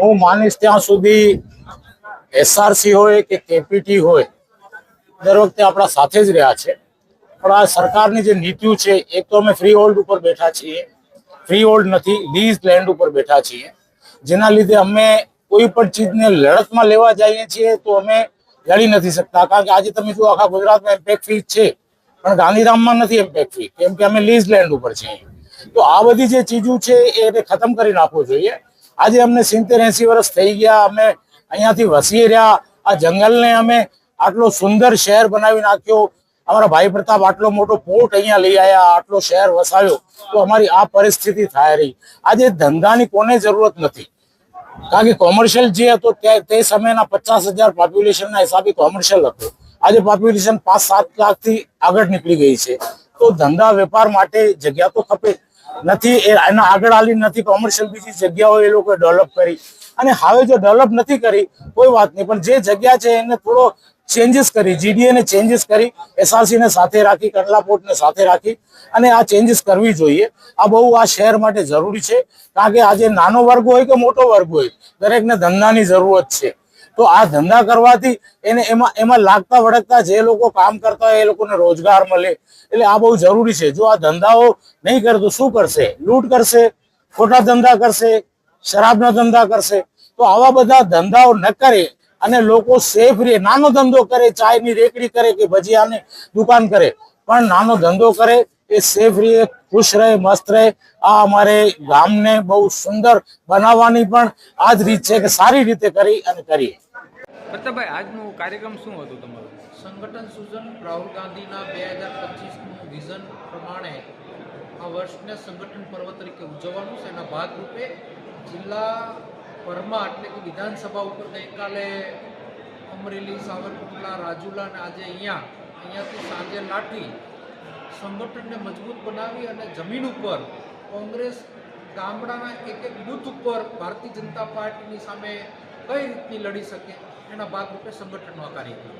હું માનીશ ત્યાં સુધી એસઆરસી હોય કે કેપીટી હોય, દર વખતે આપણા સાથે જ રહ્યા છે. પણ આ સરકારની જે નીતિઓ છે, એક તો અમે ફ્રી હોલ્ડ ઉપર બેઠા છીએ. ફ્રી હોલ્ડ નથી લીઝ લેન્ડ ઉપર બેઠા છીએ. જેના લીધે અમે કોઈ પણ ચીજને લડતમાં લેવા જઈએ છીએ તો અમે લડી નથી શકતા. કારણ કે આજે તમે જુઓ, આખા ગુજરાતમાં એમ્પેક ફી છે. પણ ગાંધીધામમાં નથી એમ્પેક ફી કેમ કે અમે લીઝ લેન્ડ ઉપર છીએ. તો આ બધી જે ચીજો છે એને ખતમ કરી નાખવું જોઈએ. આજે અમને સિત્તેર એસી વર્ષ થઈ ગયા, અમે અહીંયાથી વસી રહ્યા. આ જંગલને અમે આટલો સુંદર શહેર બનાવી નાખ્યો. અમારા ભાઈ પ્રતાપ આટલો મોટો પોર્ટ અહીંયા લઈ આવ્યા આટલો શહેર વસાવ્યો. તો અમારી આ પરિસ્થિતિ થાય રહી. આજે ધંધાની કોને જરૂરત નથી. કારણ કે કોમર્શિયલ જે હતો તે સમયના પચાસ હજાર પોપ્યુલેશનના હિસાબે કોમર્શિયલ હતો. આજે પોપ્યુલેશન પાંચ સાત લાખથી આગળ નીકળી ગઈ છે. તો ધંધા વેપાર માટે જગ્યા તો ખપે. નથી એના આગળ આલી નથી કોમર્શિયલ બીજી જગ્યાઓ એ લોકો ડેવલપ કરી. અને હવે જો ડેવલપ નથી કરી, કોઈ વાત નહીં, પણ જે જગ્યા છે એને થોડો ચેન્જીસ કરી જીડીએ ને ચેન્જીસ કરી એસઆરસી ને સાથે રાખી કંડલા સાથે રાખી, અને આ ચેન્જીસ કરવી જોઈએ. આ બહુ આ શહેર માટે જરૂરી છે, કારણ કે આજે નાનો વર્ગ હોય કે મોટો વર્ગ હોય, દરેકને ધંધાની જરૂરત છે. તો આ ધંધા કરવાથી એને એમાં એમાં લાગતા વળગતા જે લોકો કામ કરતા હોય એ લોકોને રોજગાર મળે. એટલે આ બહુ જરૂરી છે. જો આ ધંધાઓ નહીં કરતો શું કરશે? લૂંટ કરશે, ખોટા ધંધા કરશે, શરાબના ધંધા કરશે. તો આવા બધા ધંધાઓ ન કરે અને લોકો સેફ રહે. નાનો ધંધો કરે, ચાયની રેકડી કરે કે ભજીયાની દુકાન કરે. પણ નાનો ધંધો કરે એ સેફ રહે, ખુશ રહે, મસ્ત રહે. આ અમારે ગામને બહુ સુંદર બનાવવાની પણ આ જ રીત છે કે સારી રીતે કરી અને કરીએ. પ્રતાપભાઈ, આજનું કાર્યક્રમ શું હતું તમારું? સંગઠન સૂચન રાહુલ ગાંધીના બે હજાર પચીસનું વિઝન પ્રમાણે આ વર્ષને સંગઠન પર્વ તરીકે ઉજવવાનું છે. એના ભાગરૂપે જિલ્લા ભરમાં એટલે કે વિધાનસભા ઉપર ગઈકાલે અમરેલી, સાવરકુંડલા, રાજુલા અને આજે અહીંયા, અહીંયાથી સાંજે લાઠી સંગઠનને મજબૂત બનાવી અને જમીન ઉપર કોંગ્રેસ ગામડાના એક એક બુથ ઉપર ભારતીય જનતા પાર્ટીની સામે કઈ રીતની લડી શકે એના ભાગરૂપે સંગઠનનો આ કાર્યક્રમ?